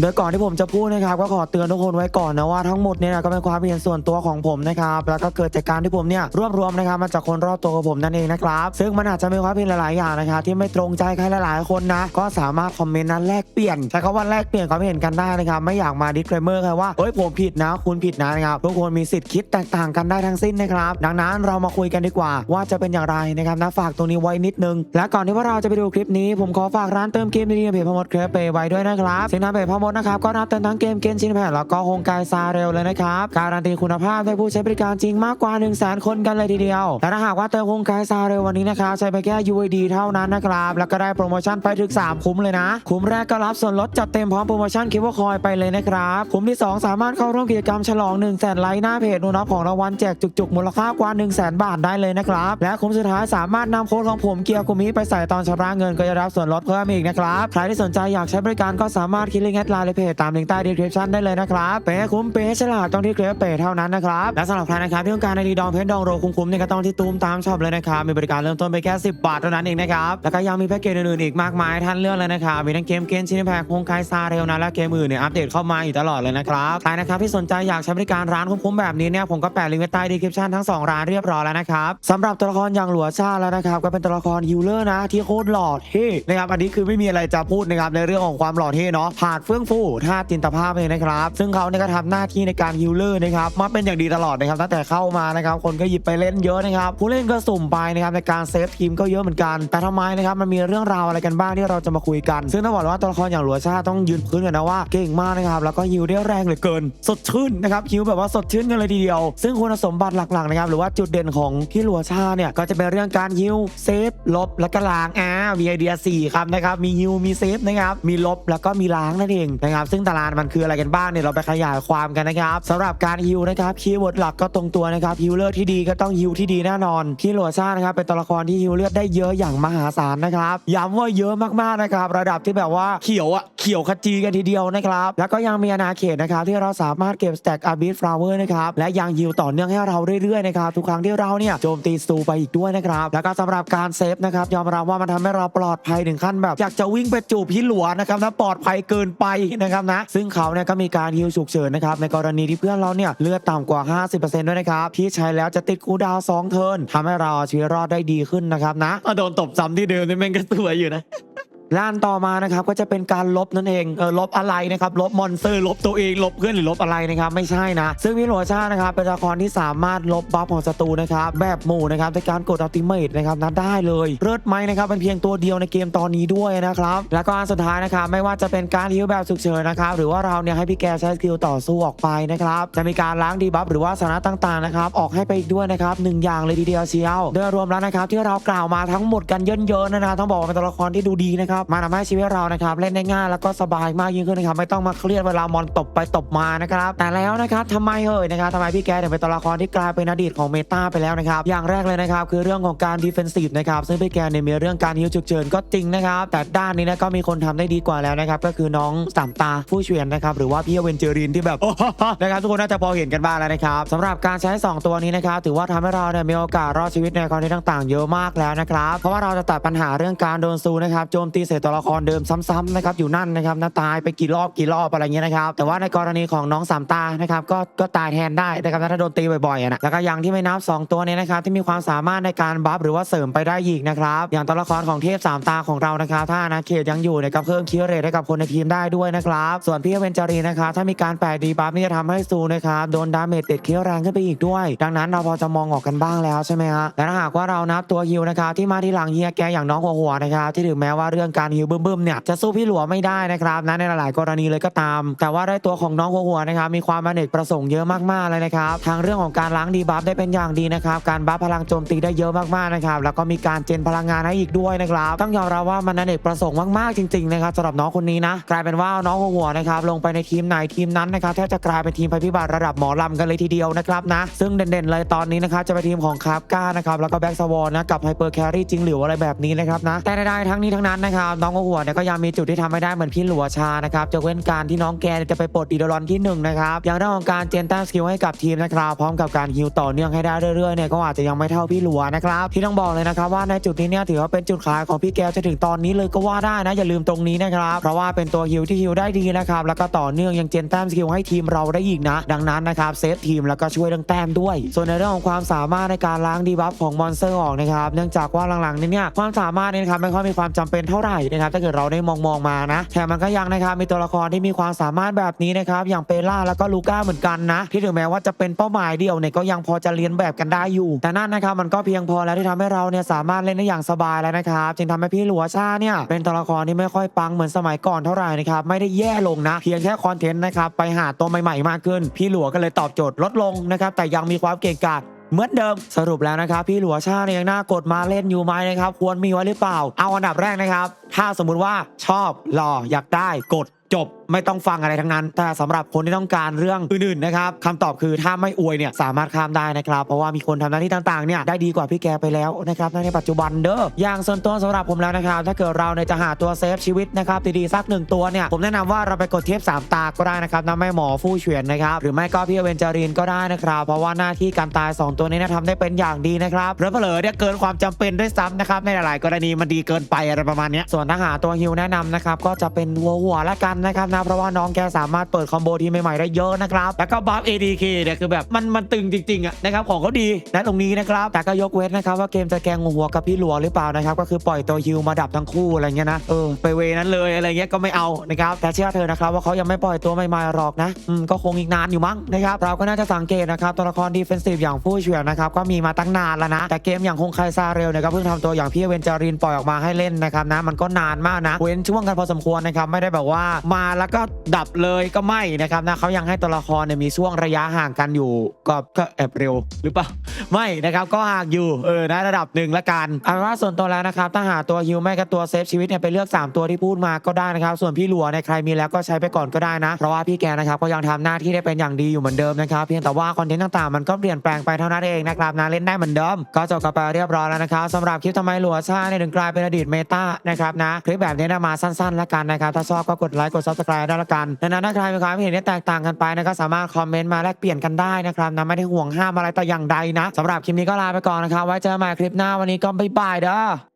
โดยก่อนที่ผมจะพูดนะครับก็ขอเตือนทุกคนไว้ก่อนนะว่าทั้งหมดเนี่ยนะก็เป็นความเห็นส่วนตัวของผมนะครับแล้วก็เกิดจากการที่ผมเนี่ยรวบรวมนะครับมาจากคนรอบตัวของผมนั่นเองนะครับซึ่งมันอาจจะมีความเห็นหลายๆอย่างนะครับที่ไม่ตรงใจใครหลายๆคนนะก็สามารถคอมเมนต์นั้นแลกเปลี่ยนใช้คำว่าแลกเปลี่ยนความเห็นกันได้นะครับไม่อยากมา disclaimer ครับว่าเอ้ยผมผิดนะ คุณผิดนะนะครับทุกคนมีสิทธิ์คิดแตกต่างกันได้ทั้งสิ้นนะครับดังนั้นเรามาคุยกันดีกว่า ว่าจะเป็นอย่างไรนะครับนะฝากตรงนี้ไว้นิดนึงและก่อนที่ว่าเราจะไปดูคลิปนี้ผมขอฝากร้านเติมเกมดีๆเพจพมดเครปเปไว้ด้วยนะครับสินค้าเพจพมดนะครับก็รับเติมทั้งเกมเกมชินแผ่นแล้วก็โฮงกายซาเร็วเลยนะครับการันตีคุณภาพให้ผู้ใช้บริการจริงมากกว่า 1 0 0 0 0แคนกันเลยทีเดียวและถ้าหากว่าเติมโฮงกายซาเร็ววันนี้นะครับใช้ไปแค่ UID เท่านั้นนะครับแล้วก็ได้โปรโมชั่นไปถึง 3 คุ้มเลยนะ คุ้มแรกก็รับส่วนลดจัดเต็มพร้อมโปรโมชั่นคิว่าคอยไปเลยนะครับคุ้มที่ 2 สามารถเข้าร่วมกิจกรรมฉลอง1 0 0 0 0แสนไลค์หน้าเพจนูนับของรางวัลแจกจุกๆมูลค่ากว่า 1 0 0 0 0แสนบาทได้เลยนะครับและคุ้มสุดท้ายสามารถนำโค้ดของผมเกียร์กุมิไปใส่ตอนชำระเงินก็จะรับส่วนลดเพิ่มอีกนะครับใครที่สนใจอยากใช้บริการก็สามารถคลิกลิงก์แอดไลน์ในเพจตามลิงก์ใต้ดีคริปชั่นได้เลยนะครับเป๊ะคุ้มเป๊ะฉลาดต้องที่เครปเป๊ะเท่านั้นนะครับและสำหรับใครนะครับที่ต้องการในดีดองเพชรดองโรคุ้มๆเนี่ยก็ต้องที่ตูมตามชอบเลยนะครับมีบริการเริ่มต้นไปแค่10 บาทเท่านั้นเองนะครับแล้วก็ยังมีแพ็กเกจอื่นๆอีกมากมายท่านเลือกเลยนะครับมีทั้งเกมเกมชินแพคโฮงไกซาเร็วนะและเกมอื่นเนี่ยอัปเดตเข้ามาอยู่ตลอดเลยนะครับใครนะครับที่สนใจอยากใช้บริการร้านคุ้มๆแบบนี้เนี่ยผมก็แปะลิงก์ไว้ใต้ดีคริปชั่นทั้งสองร้านเรียบร้อยแล้วนะครับสำหรับตัวละครอย่างหลัวชาแล้วนะครับก็เป็นตัวละครฮิลเลอร์นะที่โคตรหล่อเท่นะครับอันนี้คือไม่มีอะไรจะพูดนะครับในเรื่องของความหล่อเท่เนาะผ่านเฟื่องฟูธาตุจินตภาพเลยนะครับ ซึ่งเขาเนี่ยก็ทำหน้าที่ในการฮิลเลอร์นะครับมาเป็นอย่างดีตลอดนะครับตั้งแต่เข้ามานะครับคนก็หยิบไปเล่นเยอะนะครับผู้เล่นก็สุ่มไปนะครับในการเซฟทีมก็เยอะเหมือนกัน แต่ทำไมนะครับมันมีเรื่องราวอะไรกันบ้างที่เราจะมาคุยกัน ซึ่งต้องบอกว่าตัวละครอย่างหลัวชาต้องยืนพื้นกันนะว่าเก่งมากนะครับแล้วก็ฮิลได้แรงเหลือเกิน สดชื่นนะครับฮิลแบบว่าสดชื่นกันเลยทีเดียว ซึ่งคุณสมบัติหลักๆนะครับหรือว่าจุดเด่นของพี่หลัวชาเนี่ยก็จะเป็นเรื่องการฮิลเซฟลบแล้วก็ล้างอ่า มีไอเดีย 4 ครับนะครับ มีฮิว มีเซฟนะครับ มีลบ แล้วก็มีล้างนั่นเองนะครับ ซึ่งตารางมันคืออะไรกันบ้างเนี่ย เราไปขยายความกันนะครับสำหรับการฮิวนะครับคีย์เวิร์ดหลักก็ตรงตัวนะครับฮิวเลอร์ที่ดีก็ต้องฮิวที่ดีแน่นอนพี่หลัวชานะครับเป็นตัวละครที่ฮิวเลือดได้เยอะอย่างมหาศาลนะครับย้ำว่าเยอะมากๆนะครับระดับที่แบบว่าเขียวอะ เขียวขจีกันทีเดียวนะครับ แล้วก็ยังมีอาณาเขตนะครับที่เราสามารถเก็บสแต็กอาบิสฟลาเวอร์นะครับ และยังฮิลต่อเนื่องให้เราเรื่อยๆนะครับ ทุกครั้งที่เราเนี่ยโจมตีสตูไปอีกด้วยนะครับ แล้วก็สำหรับการเซฟนะครับ ยอมรับว่ามันทำให้เราปลอดภัยถึงขั้นแบบอยากจะวิ่งไปจูบพี่หลวนะครับนะปลอดภัยเกินไปนะครับนะ ซึ่งเขาเนี่ยก็มีการฮิลฉุกเฉินนะครับในกรณีที่เพื่อนเราเนี่ยเลือดต่ำกว่า 50%ด้วยนะครับที่ใช้แล้วจะติดคูดาวน์2เทิร์นทำให้เราชีวิตรอดได้ดีขึ้นนะครับนะโดนตบซ้ำที่เดิมนี่แม่งก็สวยอยู่นะ ล้านต่อมานะครับก็จะเป็นการลบนั่นเองเออลบอะไรนะครับลบมอนสเตอร์ลบตัวเองลบเพื่อนหรือลบอะไรนะครับไม่ใช่นะ ซึ่งพี่โรชานะครับเป็นละครที่สามารถลบบัฟของศัตรูนะครับแบบหมู่นะครับในการกดอัลติเมทนะครับนั้นได้เลยเลิศไหมนะครับเป็นเพียงตัวเดียวในเกมตอนนี้ด้วยนะครับแล้วก็อันสุดท้ายนะครับไม่ว่าจะเป็นการฮิวแบบฉุกเฉินนะครับหรือว่าเราเนี่ยให้พี่แกใช้สกิลต่อสู้ออกไปนะครับจะมีการล้างดีบัฟหรือว่าสถานะต่างๆนะครับออกให้ไปอีกด้วยนะครับหนึ่งอย่างเลยทีเดียวเชียวโดยรวมแล้วนะครับที่เรากล่าวมาทั้งหมดกันเยอะๆนะนะต้องบอกว่าเป็นตัวละครที่ดูดีนะครับมาทำให้ชีวิตเรานะครับเล่นได้ง่ายแล้วก็สบายมากยิ่งขึ้นนะครับไม่ต้องมาเครียดเวลามอนตบไปตบมานะครับแต่แล้วนะครับทำไมเอ่ยนะครับทำไมพี่แกถึงเป็นตัวละครที่กลายเป็นอดีตของเมตาไปแล้วนะครับอย่างแรกเลยนะครับคือเรื่องของการดิเฟนซีฟนะครับซึ่งพี่แกเนี่ยมีเรื่องการฮิวฉุกเฉินก็จริงนะครับแต่ด้านนี้นะก็มีคนทำได้ดีกว่าแล้วนะครับก็คือน้องสามตาผู้เฉียนนะครับหรือว่าพี่เวนเจอรินที่แบบนะครับทุกคนน่าจะพอเห็นกันบ้างแล้วนะครับสำหรับการใช้ 2 ตัวนี้นะครับถือว่าทำให้เราเนี่ยมีโอกาสรอดชีวิตในกรณีต่างๆ เยอะมากแล้วนะครับเพราะว่าเราจะตัดปัญหาเรื่องการโดนซูนะครับโจมตีใส่ตัวละครเดิมซ้ำๆนะครับอยู่นั่นนะครับนะตายไปกี่รอบกี่รอบอะไรเงี้ยนะครับแต่ว่าในกรณีของน้องสามตานะครับก็ก็ตายแทนได้นะครับถ้าโดนตีบ่อยๆนะแล้วก็อยังที่ไม่นับ 2 ตัวนี้นะครับที่มีความสามารถในการบัฟหรือว่าเสริมไปได้อีกนะครับอย่างตัวละครของเทพสามตาของเรานะครับถ้าอาณาเขตยังอยู่นี่ยก็เพิ่มคิวเรทให้กับคนในทีมได้ด้วยนะครับส่วนพี่เวนจารีนะครับถ้ามีการแปะดีบัฟนี่จะทำให้ซูนะครับโดนดาเมจติดคิวแรงขึ้นไปอีกด้วย ดังนั้นเราพอจะมองออกกันบ้างแล้วใช่ไหมฮะและถ้าหากว่าเรานับตัวฮิวนะครับที่มาที่หลังเฮียแกอย่างน้องหัวหัวนะครับที่ถึงแม้ว่าเรื่องการฮิวเบึ้มๆเนี่ยจะสู้พี่หลัวไม่ได้นะครับนะในหลายๆ กรณีเลยก็ตาม แต่ว่าได้ตัวของน้องหัวหัวนะครับมีความอเนกประสงค์เยอะมากๆเลยนะครับทางเรื่องของการล้างดีบัฟได้เป็นอย่างดีนะครับการบัฟพลังโจมตีได้เยอะมากๆนะครับแล้วก็มีการเจนพลังงานให้อีกด้วยนะครับต้องยอมรับว่ามันอเนกประสงค์มากๆจริงๆนะครับสำหรับน้องคนนี้นะกลายเป็นว่าน้องหัวหัวนะครับลงไปในทีมไหนทีมนั้นนะครับแทบจะกลายเป็นทีมภัยพิบัติระดับหมอลำกันเลยทีเดียวนะครับนะซึ่งเด่นๆเลยตอนนี้นะครับจะเป็นทีมของคาร์ก้านะครับแล้วก็แบ็กสวอนนะกับไฮเปอร์แครี่จริงหรืออะไรแบบนี้นะครับนะแต่ใดๆทั้งนี้ทั้งนั้นนะครับครับน้องหัวเนี่ยก็ยังมีจุดที่ทำไม่ได้เหมือนพี่หลัวชานะครับจะเว้นการที่น้องแกจะไปปลดอีโดรอนที่หนึ่งนะครับอย่างเรื่องของการเจนต้าสกิลให้กับทีมนะครับพร้อมกับการฮิวต่อเนื่องให้ได้เรื่อยๆเนี่ยก็อาจจะยังไม่เท่าพี่หลัวนะครับที่ต้องบอกเลยนะครับว่าในจุดนี้เนี่ยถือว่าเป็นจุดขายของพี่แกจะถึงตอนนี้เลยก็ว่าได้นะอย่าลืมตรงนี้นะครับเพราะว่าเป็นตัวฮิวที่ฮิวได้ดีนะครับแล้วก็ต่อเนื่องยังเจนแต้มสกิลให้ทีมเราได้อีกนะ ดังนั้นนะครับเซฟทีมแล้วก็ช่วยเรื่องแต้มด้วย ส่วนในเรื่องของความสามารถในการล้างดีบัฟของมอนสเตอร์ออกนะครับเนื่องจากว่าหลังๆนี้เนี่ยความสามารถเนี่ยนะครับไม่ค่อยมีความจำเป็นเท่าไหร่นะครับถ้าเกิดเราได้มองมองมานะแถมมันก็ยังนะครับมีตัวละครที่มีความสามารถแบบนี้นะครับอย่างเปล่าแล้วก็ลูก้าเหมือนกันนะ ที่ถึงแม้ว่าจะเป็นเป้าหมายเดียวเนี่ยก็ยังพอจะเรียนแบบกันได้อยู่ แต่นั่นนะครับมันก็เพียงพอแล้วที่ทำให้เราเนี่ยสามารถเล่นได้อย่างสบายแล้วนะครับจึงทำให้พี่หลัวชาเนี่ยเป็นตัวละครที่ไม่ค่อยปังเหมือนสมัยก่อนเท่าไหร่นะครับไม่ได้แย่ลงนะ เพียงแค่คอนเทนต์นะครับไปหาตัวใหม่ๆมากขึ้น พี่หลัวก็เลยตอบโจทย์ลดลงนะครับแต่ยังมีความเก่งกาจ เหมือนเดิมสรุปแล้วนะครับพี่หลัวชาเนี่ยยังน่ากดมาเล่นอยู่ไหมนะครับควรมีไว้หรือเปล่า เอาอันดับแรกนะครับ ถ้าสมมุติว่าชอบหล่ออยากได้กดจบ ไม่ต้องฟังอะไรทั้งนั้น แต่สำหรับคนที่ต้องการเรื่องอื่นๆนะครับคำตอบคือถ้าไม่อวยเนี่ยสามารถข้ามได้นะครับ เพราะว่ามีคนทำหน้าที่ต่างๆเนี่ยได้ดีกว่าพี่แกไปแล้วนะครับในปัจจุบันเด้ออย่างส่วนตัวสำหรับผมแล้วนะครับ ถ้าเกิดเราเนี่ยจะหาตัวเซฟชีวิตนะครับดีๆสักหนึ่งตัวเนี่ยผมแนะนำว่าเราไปกดเทป3ตาก็ได้นะครับนะแม่หมอฟู่เฉวียนนะครับหรือไม่ก็พี่เวนจารินก็ได้นะครับเพราะว่าหน้าที่การตาย 2 ตัวนี้นะทำได้เป็นอย่างดีนะครับเผลอๆเนี่ยเกินความจำเป็นด้วยซ้ำนะครับในหลาย ๆ กรณีมันดีเกินไปอะไรประมาณนี้ส่วนถ้าหาตัวฮิวแนะนำนะครับก็จะเป็นวัวหัวละกันนะครับนะเพราะว่าน้องแกสามารถเปิดคอมโบที่ใหม่ๆได้เยอะนะครับแล้วก็บัฟ ADK เนี่ยคือแบบมันมันตึงจริงๆอะนะครับของเขาดีนะตรงนี้นะครับแต่ก็ยกเว้นนะครับว่าเกมจะแกงหัวกับพี่หลัวหรือเปล่านะครับก็คือปล่อยตัวฮิวมาดับทั้งคู่อะไรเงี้ยนะเออไปเวนั้นเลยอะไรเงี้ยก็ไม่เอานะครับแต่เชื่อเธอนะครับว่าเขายังไม่ปล่อยตัวใหม่ๆหรอกนะอืมก็คงอีกนานอยู่มั้งนะครับเราก็น่าจะสังเกตนะครับตัวละครดีเฟนซีฟอย่างผู้เฉียนนะครับก็มีมาตั้งนานแล้วนะแต่เกมอย่างคงไคซาเรลเนี่ยก็เพิ่งทำตัวอย่างพี่เวนจารินปล่อยออกมาให้เล่นนะครับนะมันก็นานมากนะเว้นช่วงกันพอสมควรนะครับไม่ได้แบบว่ามาแล้วก็ดับเลยก็ไม่นะครับนะเขายังให้ตัวละครเนี่ยมีช่วงระยะห่างกันอยู่ก็ก็แอบเร็วหรือเปล่าไม่นะครับก็ห่างอยู่เออนะระดับหนึ่งละกันเอาเป็นว่าส่วนตัวแล้วนะครับถ้าหาตัวฮิวไม่กับตัวเซฟชีวิตเนี่ยไปเลือก 3 ตัวที่พูดมาก็ได้นะครับ ส่วนพี่หลัวเนี่ยใครมีแล้วก็ใช้ไปก่อนก็ได้นะ เพราะว่าพี่แกนะครับก็ยังทำหน้าที่ได้เป็นอย่างดีอยู่เหมือนเดิมนะครับเพียงแต่ว่าคอนเทนต์ต่างๆมันก็เปลี่ยนแปลงไปเท่านั้นเองนะครับนะเล่นได้เหมือนเดิมก็จบกันไปเรียบร้อยแล้วนะครับสำหรับคลิปทำไมหลัวชาเนี่ยถึงกลายเป็นอดีตเมตานะครับนะคลิปแบบนี้นะมาสั้นๆละกันนะครับถ้าชอบก็กดไลค์กด subscribe ได้ละกันดังนั้นถ้าใครมีความเห็นที่แตกต่างกันไปนะก็สามารถคอมเมนต์มาแลกเปลี่ยนกันได้นะครับนะไม่ได้ห่วงห้ามอะไรแต่อย่างใดนะสำหรับคลิปนี้ก็ลาไปก่อนนะครับไว้เจอกันใหม่คลิปหน้าวันนี้ก็บ๊ายบายเด้อ